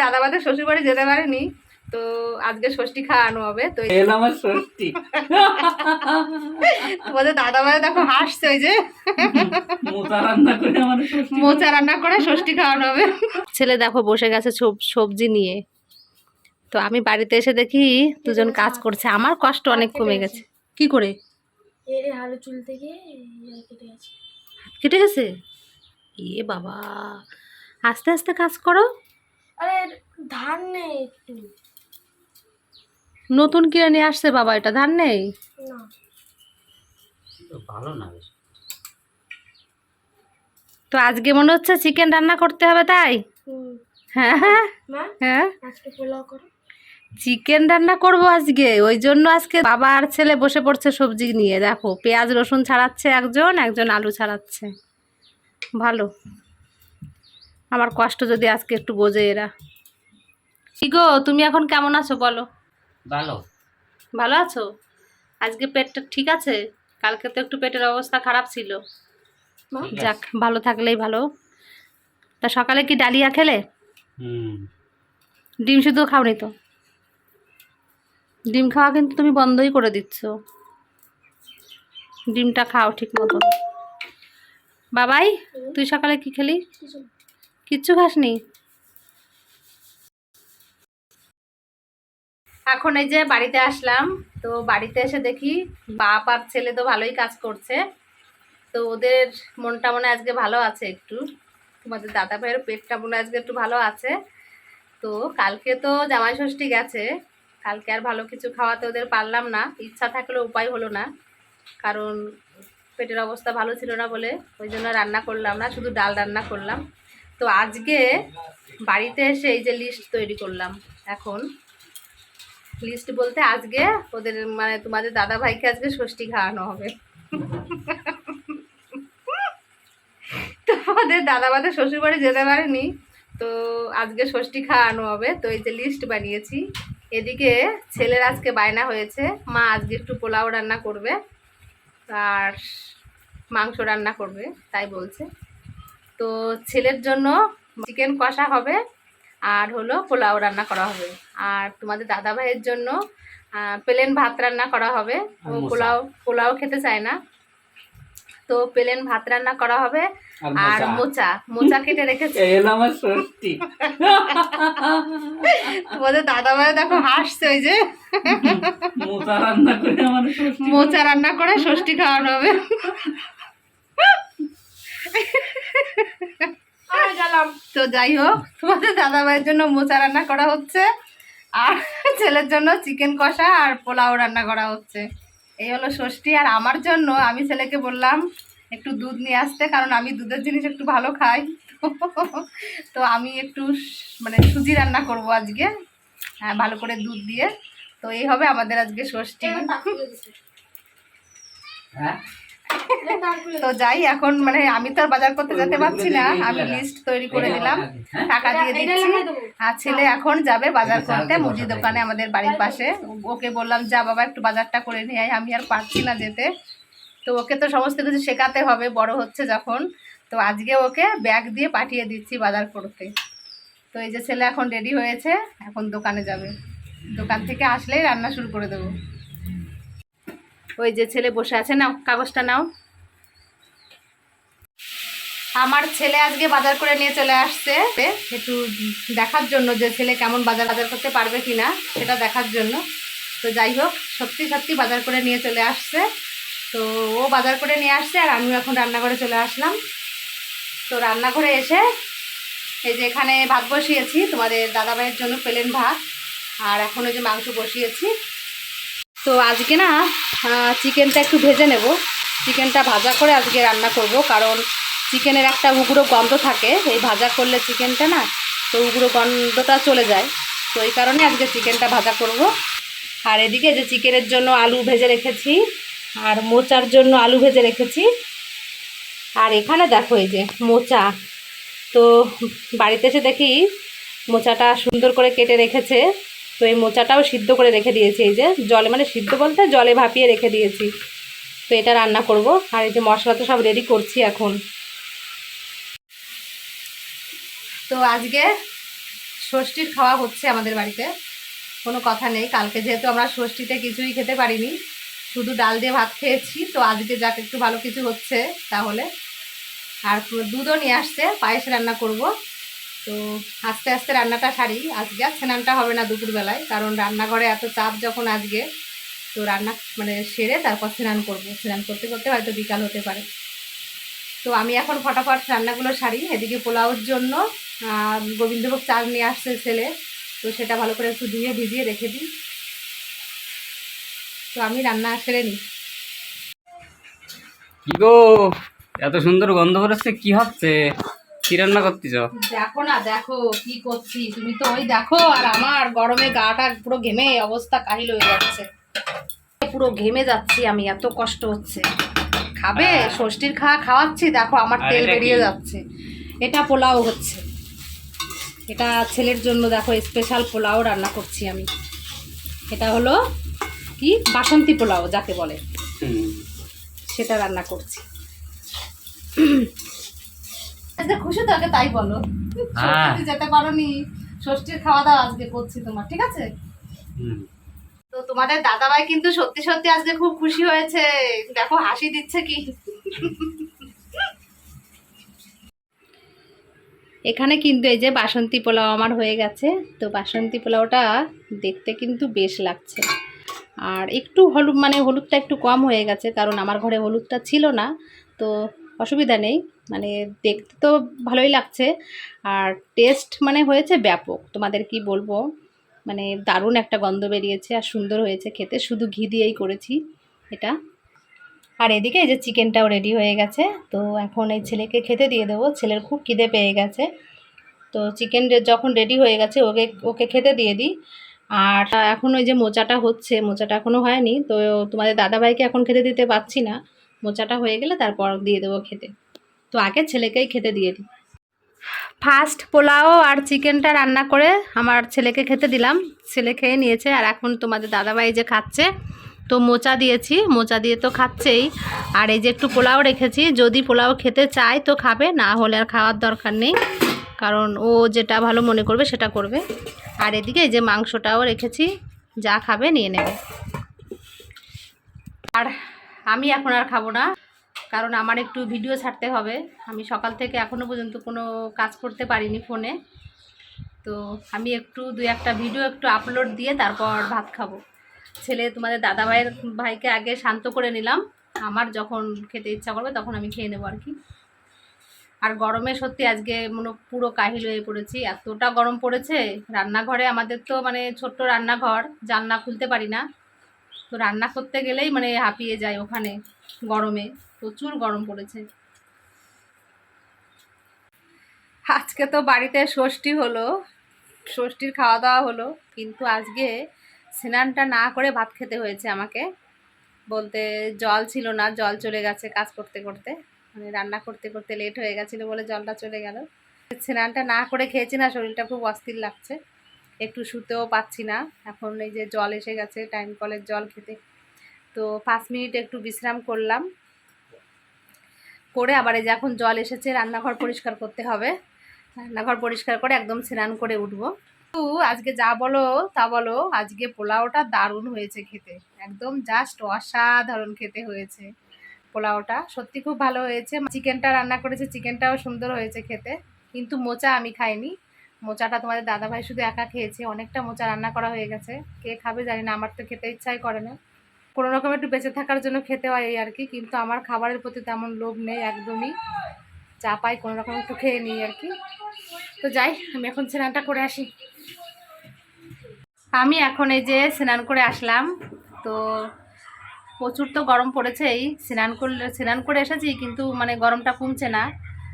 দাদা বাদের শ্বশুর বাড়ি যেতে পারেনি তো আজকে ষষ্ঠী খাওয়ানো হবে তো আমার ষষ্ঠী। তোমাদের দাদা বাদে দেখো হাসছে ওই যে। মোতা রান্না করে আমার মোচা রান্না করে ষষ্ঠী খাওয়ানো হবে। ছেলে দেখো বসে গেছে সব- সবজি নিয়ে। তো আমি বাড়িতে এসে দেখি দুজন কাজ করছে। আমার কষ্ট অনেক কমে গেছে। কি করে? চুল কেটে গেছে। কেটে গেছে? এ বাবা। আস্তে আস্তে কাজ করো। আরে ধান নেই একটু। নতুন কিনে নিয়ে আসছে বাবা এটা ধান নেই? না। ভালো না তো আজকে মনে হচ্ছে চিকেন রান্না করতে হবে তাই? হ্যাঁ। হ্যাঁ। হ্যাঁ চিকেন রান্না করব আজকে ওই জন্য আজকে বাবা আর ছেলে বসে পড়ছে সবজি নিয়ে। দেখো পেঁয়াজ রসুন ছাড়াচ্ছে একজন একজন আলু ছাড়াচ্ছে। ভালো। আমার কষ্ট যদি আজকে একটু বোঝে এরা। কি গো তুমি এখন কেমন আছো বলো? ভালো। ভালো আছো? আজকে পেটটা ঠিক আছে? কালকে তো একটু পেটের অবস্থা খারাপ ছিল। যাক ভালো থাকলেই ভালো। তা সকালে কি ডালিয়া খেলে? ডিম শুধু খাওনি তো? ডিম খাওয়া কিন্তু তুমি বন্ধই করে দিচ্ছ। ডিমটা খাও ঠিক মতো বাবাই তুই সকালে কি খেলি? কিছু না। কিচ্ছু খাসনি? এখন এই যে বাড়িতে আসলাম, তো বাড়িতে এসে দেখি বাপ আর ছেলে তো ভালোই কাজ করছে। তো ওদের মনটা মনে আজকে ভালো আছে একটু। তোমাদের দাদা ভাইয়ের পেটটা মনে আজকে একটু ভালো আছে। তো কালকে তো জামাই ষষ্ঠী গেছে, কালকে আর ভালো কিছু খাওয়াতে ওদের পারলাম না। ইচ্ছা থাকলেও উপায় হলো না, কারণ পেটের অবস্থা ভালো ছিল না বলে ওই জন্য রান্না করলাম না, শুধু ডাল রান্না করলাম। তো আজকে বাড়িতে এসে এই যে লিস্ট তৈরি করলাম। এখন লিস্ট বলতে আজকে ওদের মানে তোমাদের দাদা ভাইকে আজকে ষষ্ঠী খাওয়ানো হবে। তোমাদের দাদা বাদের শ্বশুর বাড়ি যেতে পারেনি, তো আজকে ষষ্ঠী খাওয়ানো হবে। তো এই যে লিস্ট বানিয়েছি। এদিকে ছেলের আজকে বায়না হয়েছে। মা আজকে একটু পোলাও রান্না করবে আর মাংস রান্না করবে, তাই বলছে। তো ছেলের জন্য চিকেন কষা হবে আর হলো পোলাও রান্না করা হবে। আর তোমাদের দাদা ভাইয়ের জন্য প্লেন ভাত রান্না করা হবে। ও পোলাও পোলাও খেতে চায় না। তো প্লেন ভাত রান্না করা হবে আর মোচা। মোচা কেটে রেখেছে। আমার তোমাদের দাদা ভাই দেখো হাসছে ওই যে। মোতা রান্না করে আমার মোচা রান্না করে ষষ্ঠী খাওয়ানো হবে। আমি গেলাম। তো যাই হোক তোমাদের দাদা ভাইয়ের জন্য মোচা রান্না করা হচ্ছে আর ছেলের জন্য চিকেন কষা আর পোলাও রান্না করা হচ্ছে। এই হলো ষষ্ঠী আর আমার জন্য আমি ছেলেকে বললাম একটু দুধ নিয়ে আসতে কারণ আমি দুধের জিনিস একটু ভালো খাই। তো আমি একটু মানে সুজি রান্না করব আজকে হ্যাঁ ভালো করে দুধ দিয়ে। তো এই হবে আমাদের আজকে ষষ্ঠী। হ্যাঁ? তো যাই এখন মানে আমি তো আর বাজার করতে যেতে পারছি না। আমি লিস্ট তৈরি করে দিলাম। হ্যাঁ? টাকা দিয়ে দিচ্ছি। আর ছেলে এখন যাবে বাজার করতে মুদি দোকানে আমাদের বাড়ির পাশে। ওকে বললাম যা বাবা একটু বাজারটা করে নিয়ে আয়। আমি আর পারছি না যেতে। তো ওকে তো সমস্ত কিছু শেখাতে হবে বড় হচ্ছে যখন। তো আজকে ওকে ব্যাগ দিয়ে পাঠিয়ে দিচ্ছি বাজার করতে। তো এই যে ছেলে এখন রেডি হয়েছে এখন দোকানে যাবে। দোকান থেকে আসলেই রান্না শুরু করে দেবো। ওই যে ছেলে বসে আছে, নাও, কাগজটা নাও। আমার ছেলে আজকে বাজার করে নিয়ে চলে আসছে। একটু দেখার জন্য যে ছেলে কেমন বাজার বাজার করতে পারবে কিনা, সেটা দেখার জন্য। তো যাই হোক, সত্যি সত্যি বাজার করে নিয়ে চলে আসছে। তো ও বাজার করে নিয়ে আসছে, আর আমিও এখন রান্নাঘরে চলে আসলাম। তো রান্নাঘরে এসে এই যে এখানে ভাত বসিয়েছি, তোমাদের দাদাভাইয়ের জন্য পেলেন ভাত। আর এখন ওই যে মাংস বসিয়েছি। তো আজকে না চিকেনটা একটু ভেজে নেব। চিকেনটা ভাজা করে আজকে রান্না করব, কারণ চিকেনের একটা উগুড়ো গন্ধ থাকে। এই ভাজা করলে চিকেনটা না, তো উগুড়ো গন্ধটা চলে যায়। তো এই কারণে আজকে চিকেনটা ভাজা করব। আর এদিকে যে চিকেনের জন্য আলু ভেজে রেখেছি, আর মোচার জন্য আলু ভেজে রেখেছি। আর এখানে দেখো এই যে মোচা। তো বাড়িতে এসে দেখি মোচাটা সুন্দর করে কেটে রেখেছে। তো এই মোচাটাও সিদ্ধ করে রেখে দিয়েছি, এই যে জলে মানে সিদ্ধ বলতে জলে ভাপিয়ে রেখে দিয়েছি। তো এটা রান্না করব, আর এই যে মশলা তো সব রেডি করছি এখন। তো আজকে ষষ্ঠীর খাওয়া হচ্ছে আমাদের বাড়িতে, কোনো কথা নেই। কালকে যেহেতু আমরা ষষ্ঠীতে কিছুই খেতে পারিনি, শুধু ডাল দিয়ে ভাত খেয়েছি, তো আজকে যাক একটু ভালো কিছু হচ্ছে তাহলে। আর দুধও নিয়ে আসছে, পায়েস রান্না করব। তো আস্তে আস্তে রান্নাটা সারি। আজকে আর স্নানটা হবে না দুপুরবেলায়, কারণ রান্নাঘরে এত চাপ যখন আজকে, তো রান্না মানে সেরে তারপর স্নান করব। স্নান করতে করতে হয়তো বিকাল হতে পারে। তো আমি এখন ফটাফট রান্নাগুলো সারি। এদিকে পোলাওর জন্য গোবিন্দভোগ চাল নিয়ে আসছে ছেলে। তো সেটা ভালো করে একটু ধুয়ে ভিজিয়ে রেখে দিই। তো আমি রান্না সেরে নিই। কি গো? এত সুন্দর গন্ধ বেরোচ্ছে, কি হচ্ছে? কি রান্না করতেছ? দেখো না দেখো কি করছি। তুমি তো ওই দেখো আর আমার গরমে গাটা পুরো ঘেমে অবস্থা কাহিল হয়ে যাচ্ছে। পুরো ঘেমে যাচ্ছি আমি এত কষ্ট হচ্ছে। খাবে। ষষ্ঠীর খাওয়া খাওয়াচ্ছি দেখো আমার তেল বেরিয়ে যাচ্ছে। এটা পোলাও হচ্ছে। এটা ছেলের জন্য দেখো স্পেশাল পোলাও রান্না করছি আমি। এটা হলো কি? বাসন্তী পোলাও যাকে বলে। সেটা রান্না করছি। আচ্ছা, খুশি তো আগে তাই বলো। হ্যাঁ। ষষ্ঠীতে যেতে পারোনি। ষষ্ঠীর খাওয়া দাওয়া আজকে করছি তোমার ঠিক আছে? তো তোমাদের দাদাভাই কিন্তু সত্যি সত্যি আজকে খুব খুশি হয়েছে। দেখো হাসি দিচ্ছে কি? এখানে কিন্তু এই যে বাসন্তী পোলাও আমার হয়ে গেছে। তো বাসন্তী পোলাওটা দেখতে কিন্তু বেশ লাগছে। আর একটু হলুদ মানে হলুদটা একটু কম হয়ে গেছে কারণ আমার ঘরে হলুদটা ছিল না। তো অসুবিধা নেই। মানে দেখতে তো ভালোই লাগছে। আর টেস্ট মানে হয়েছে ব্যাপক। তোমাদের কি বলব? মানে দারুণ একটা গন্ধ বেরিয়েছে আর সুন্দর হয়েছে খেতে। শুধু ঘি দিয়েই করেছি এটা। আর এদিকে এই যে চিকেনটাও রেডি হয়ে গেছে। তো এখন এই ছেলেকে খেতে দিয়ে দেবো। ছেলের খুব খিদে পেয়ে গেছে। তো চিকেন যখন রেডি হয়ে গেছে, ওকে ওকে খেতে দিয়ে দিই। আর এখন ওই যে মোচাটা হচ্ছে, মোচাটা এখনও হয়নি। তো তোমাদের দাদাভাইকে এখন খেতে দিতে পারছি না। মোচাটা হয়ে গেলে তারপর দিয়ে দেবো খেতে। তো আগে ছেলেকেই খেতে দিয়ে দিই। ফার্স্ট পোলাও আর চিকেনটা রান্না করে আমার ছেলেকে খেতে দিলাম। ছেলে খেয়ে নিয়েছে আর এখন তোমাদের দাদাভাই যে খাচ্ছে, তো মোচা দিয়েছি। মোচা দিয়ে তো খাচ্ছেই। আর এই যে একটু পোলাও রেখেছি, যদি পোলাও খেতে চায় তো খাবে, না হলে আর খাওয়ার দরকার নেই। কারণ ও যেটা ভালো মনে করবে সেটা করবে। আর এদিকে এই যে মাংসটাও রেখেছি, যা খাবে নিয়ে নেবে। আর আমি এখন আর খাব না, কারণ আমার একটু ভিডিও ছাড়তে হবে। আমি সকাল থেকে এখনও পর্যন্ত কোনো কাজ করতে পারিনি ফোনে তো আমি একটু দুই একটা ভিডিও একটু আপলোড দিয়ে তারপর ভাত খাব। ছেলে তোমাদের দাদা ভাইয়ের, ভাইকে আগে শান্ত করে নিলাম। আমার যখন খেতে ইচ্ছা করবে তখন আমি খেয়ে নেব আর কি। আর গরমে সত্যি আজকে মনে পুরো কাহিল হয়ে পড়েছি। এতটা গরম পড়েছে, রান্নাঘরে আমাদের তো মানে ছোট্ট রান্নাঘর, জানলা খুলতে পারি না। তো রান্না করতে গেলেই মানে হাঁপিয়ে যায় ওখানে, গরমে। প্রচুর গরম পড়েছে। আজকে তো বাড়িতে ষষ্ঠী হলো, ষষ্ঠীর খাওয়া দাওয়া হলো, কিন্তু আজকে স্নানটা না করে ভাত খেতে হয়েছে আমাকে। বলতে জল ছিল না, জল চলে গেছে কাজ করতে করতে। মানে রান্না করতে করতে লেট হয়ে গেছিল বলে জলটা চলে গেল। স্নানটা না করে খেয়েছি না, শরীরটা খুব অস্থির লাগছে। একটু শুতেও পাচ্ছি না। এখন এই যে জল এসে গেছে টাইম কলের জল খেতে। তো পাঁচ মিনিট একটু বিশ্রাম করলাম। করে আবার এই যে এখন জল এসেছে, রান্নাঘর পরিষ্কার করতে হবে। রান্নাঘর পরিষ্কার করে একদম স্নান করে উঠবো। তো আজকে যা বলো তা বলো, আজকে পোলাওটা দারুণ হয়েছে খেতে। একদম জাস্ট অসাধারণ খেতে হয়েছে পোলাওটা। সত্যি খুব ভালো হয়েছে। চিকেনটা রান্না করেছে চিকেনটাও সুন্দর হয়েছে খেতে। কিন্তু মোচা আমি খাইনি। মোচাটা তোমাদের দাদাভাই শুধু একা খেয়েছে, অনেকটা মোচা রান্না করা হয়ে গেছে। কে খাবে জানি না, আমার তো খেতে ইচ্ছাই করে না। কোনো রকম একটু বেঁচে থাকার জন্য খেতে হয় এই আর কি, কিন্তু আমার খাবারের প্রতি তেমন লোভ নেই একদমই। চা পাই, কোনো রকম একটু খেয়ে নিই আর কি। তো যাই, আমি এখন স্নানটা করে আসি। আমি এখন এই যে স্নান করে আসলাম। তো প্রচুর তো গরম পড়েছেই, স্নান করলে, স্নান করে এসেছি, কিন্তু মানে গরমটা কমছে না।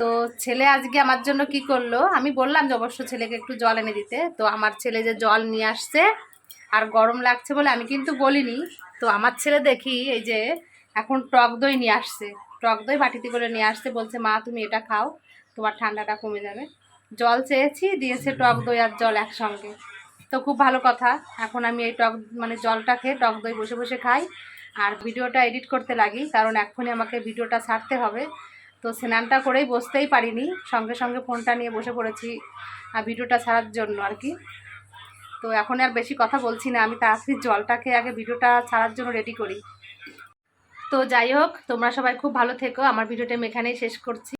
তো ছেলে আজকে আমার জন্য কি করল? আমি বললাম যে অবশ্য ছেলেকে একটু জল এনে দিতে। তো আমার ছেলে যে জল নিয়ে আসছে আর গরম লাগছে বলে আমি কিন্তু বলিনি। তো আমার ছেলে দেখি এই যে এখন টক দই নিয়ে আসছে। টক দই বাটিতে করে নিয়ে আসছে, বলছে, মা, তুমি এটা খাও, তোমার ঠান্ডাটা কমে যাবে। জল চেয়েছি, দিয়েছে টক দই আর জল একসঙ্গে। তো খুব ভালো কথা। এখন আমি এই টক মানে জলটা খেয়ে টক দই বসে বসে খাই। আর ভিডিওটা এডিট করতে লাগি, কারণ এখনই আমাকে ভিডিওটা ছাড়তে হবে। তো স্নানটা করেই বসতেই পারিনি। সঙ্গে সঙ্গে ফোনটা নিয়ে বসে পড়েছি আর ভিডিওটা ছাড়ার জন্য আর কি। তো এখন আর বেশি কথা বলছি না, আমি তাড়াতাড়ি জলটাকে আগে ভিডিওটা ছাড়ার জন্য রেডি করি। তো যাই হোক, তোমরা সবাই খুব ভালো থেকো। আমার ভিডিওটা আমি এখানেই শেষ করছি।